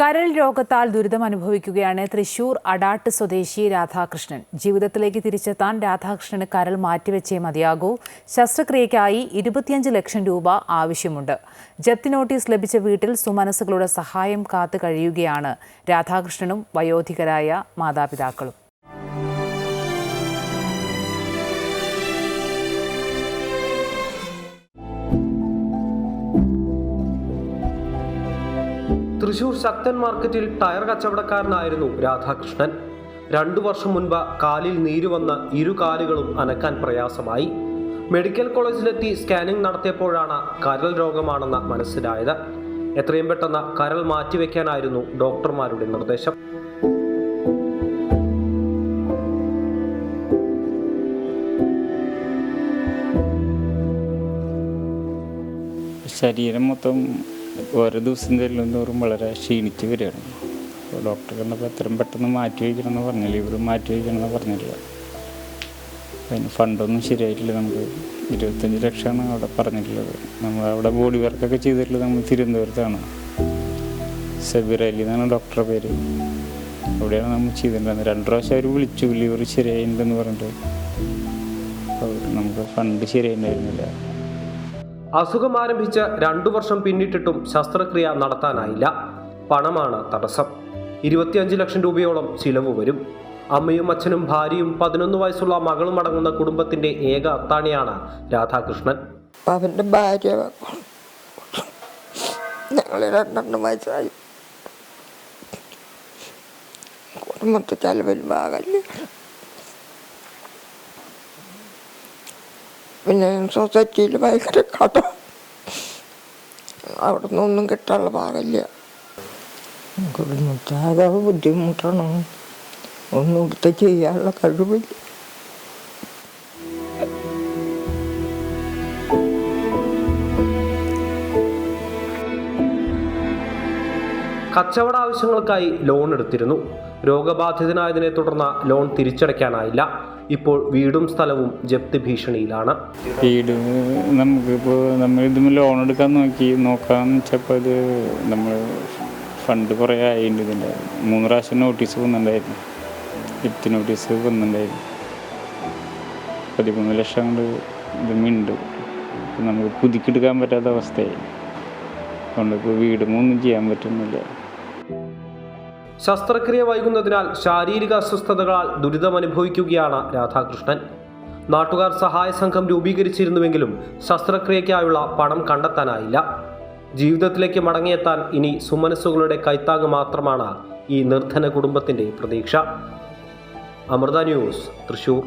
കരൾ രോഗത്താൽ ദുരിതം അനുഭവിക്കുകയാണ് തൃശൂർ അടാട്ട് സ്വദേശി രാധാകൃഷ്ണൻ. ജീവിതത്തിലേക്ക് തിരിച്ചെത്താൻ രാധാകൃഷ്ണന് കരൾ മാറ്റിവെച്ചേ മതിയാകൂ. ശസ്ത്രക്രിയയ്ക്കായി ഇരുപത്തിയഞ്ച് ലക്ഷം രൂപ ആവശ്യമുണ്ട്. ജപ്തി നോട്ടീസ് ലഭിച്ച വീട്ടിൽ സുമനസ്സുകളുടെ സഹായം കാത്തു കഴിയുകയാണ് രാധാകൃഷ്ണനും വയോധികരായ മാതാപിതാക്കളും. തൃശൂർ ശക്തൻ മാർക്കറ്റിൽ ടയർ കച്ചവടക്കാരനായിരുന്നു രാധാകൃഷ്ണൻ. രണ്ടു വർഷം മുൻപ് കാലിൽ നീര് വന്ന് ഇരു കാലുകളും അനക്കാൻ പ്രയാസമായി. മെഡിക്കൽ കോളേജിലെത്തി സ്കാനിംഗ് നടത്തിയപ്പോഴാണ് കരൾ രോഗമാണെന്ന് മനസ്സിലായത്. എത്രയും പെട്ടെന്ന് കരൾ മാറ്റിവെക്കാനായിരുന്നു ഡോക്ടർമാരുടെ നിർദ്ദേശം. ശരീരം മൊത്തം ഓരോ ദിവസം ചെല്ലും തോറും വളരെ ക്ഷീണിച്ച് വരികയാണ്. അപ്പോൾ ഡോക്ടർ കണ്ടപ്പോൾ എത്രയും പെട്ടെന്ന് മാറ്റി വയ്ക്കണം എന്ന് പറഞ്ഞില്ല? ഇവർ മാറ്റി വയ്ക്കണം എന്ന് പറഞ്ഞില്ല. അതിന് ഫണ്ടൊന്നും ശരിയായിട്ടില്ല. നമുക്ക് ഇരുപത്തഞ്ച് ലക്ഷമാണ് അവിടെ പറഞ്ഞിട്ടുള്ളത്. നമ്മൾ അവിടെ ബോഡി വർക്കൊക്കെ ചെയ്തിട്ടുള്ളത് നമ്മൾ തിരുവനന്തപുരത്താണ്. സബീർ അലി എന്നാണ് ഡോക്ടറുടെ പേര്. അവിടെയാണ് നമ്മൾ ചെയ്തിട്ടുണ്ടായിരുന്നത് രണ്ട് പ്രാവശ്യം അവർ വിളിച്ചു. ലിവർ ശരിയായിട്ടുണ്ടെന്ന് പറഞ്ഞിട്ട്. നമുക്ക് ഫണ്ട് ശരിയായിട്ടുണ്ടായിരുന്നില്ല. അസുഖം ആരംഭിച്ച രണ്ടു വർഷം പിന്നിട്ടിട്ടും ശസ്ത്രക്രിയ നടത്താനായില്ല. പണമാണ് തടസ്സം. ഇരുപത്തിയഞ്ച് ലക്ഷം രൂപയോളം ചിലവ് വരും. അമ്മയും അച്ഛനും ഭാര്യയും പതിനൊന്ന് വയസ്സുള്ള മകളും അടങ്ങുന്ന കുടുംബത്തിന്റെ ഏക അത്താണിയാണ് രാധാകൃഷ്ണൻ. അവന്റെ ഭാര്യ രണ്ടെണ്ണം വയസ്സായി. കുടുംബത്തെ ചെലവിൽ പിന്നെ സൊസൈറ്റിയിൽ ഭയങ്കര കട അവിടെ നിന്നൊന്നും കിട്ടാനുള്ള ഭാഗമില്ല. കുടുംബത്താകെ ബുദ്ധിമുട്ടാണ്. ഒന്നും ഇവിടുത്തെ ചെയ്യാനുള്ള കഴിവില്ല. കച്ചവട ആവശ്യങ്ങൾക്കായി ലോൺ എടുത്തിരുന്നു. രോഗബാധിതനായതിനെ തുടർന്ന് ലോൺ തിരിച്ചടയ്ക്കാനായില്ല. ഇപ്പോൾ വീടും സ്ഥലവും ജപ്തി ഭീഷണിയിലാണ്. വീട് നമുക്കിപ്പോൾ നമ്മൾ ഇതും ലോൺ എടുക്കാൻ നോക്കി. നോക്കാന്ന് വെച്ചപ്പോൾ അത് നമ്മൾ ഫണ്ട് കുറേ ആയിട്ടുണ്ട് ഇതിന്റെ. മൂന്ന് പ്രാവശ്യം നോട്ടീസ് വന്നിട്ടുണ്ടായിരുന്നു ഫിഫ്റ്റ് നോട്ടീസ് വന്നിട്ടുണ്ടായിരുന്നു പതിമൂന്ന് ലക്ഷം കൊണ്ട് ഇതുമുണ്ട് നമുക്ക് പുതുക്കിയെടുക്കാൻ പറ്റാത്ത അവസ്ഥയായി. അതുകൊണ്ട് ഇപ്പോൾ വീടുമൊന്നും ചെയ്യാൻ പറ്റുന്നില്ല. ശസ്ത്രക്രിയ വൈകുന്നതിനാൽ ശാരീരിക അസ്വസ്ഥതകളാൽ ദുരിതമനുഭവിക്കുകയാണ് രാധാകൃഷ്ണൻ. നാട്ടുകാർ സഹായ സംഘം രൂപീകരിച്ചിരുന്നുവെങ്കിലും ശസ്ത്രക്രിയയ്ക്കായുള്ള പണം കണ്ടെത്താനായില്ല. ജീവിതത്തിലേക്ക് മടങ്ങിയെത്താൻ ഇനി സുമനസ്സുകളുടെ കൈത്താങ് മാത്രമാണ് ഈ നിർധന കുടുംബത്തിന്റെ പ്രതീക്ഷ. അമൃത ന്യൂസ് തൃശൂർ.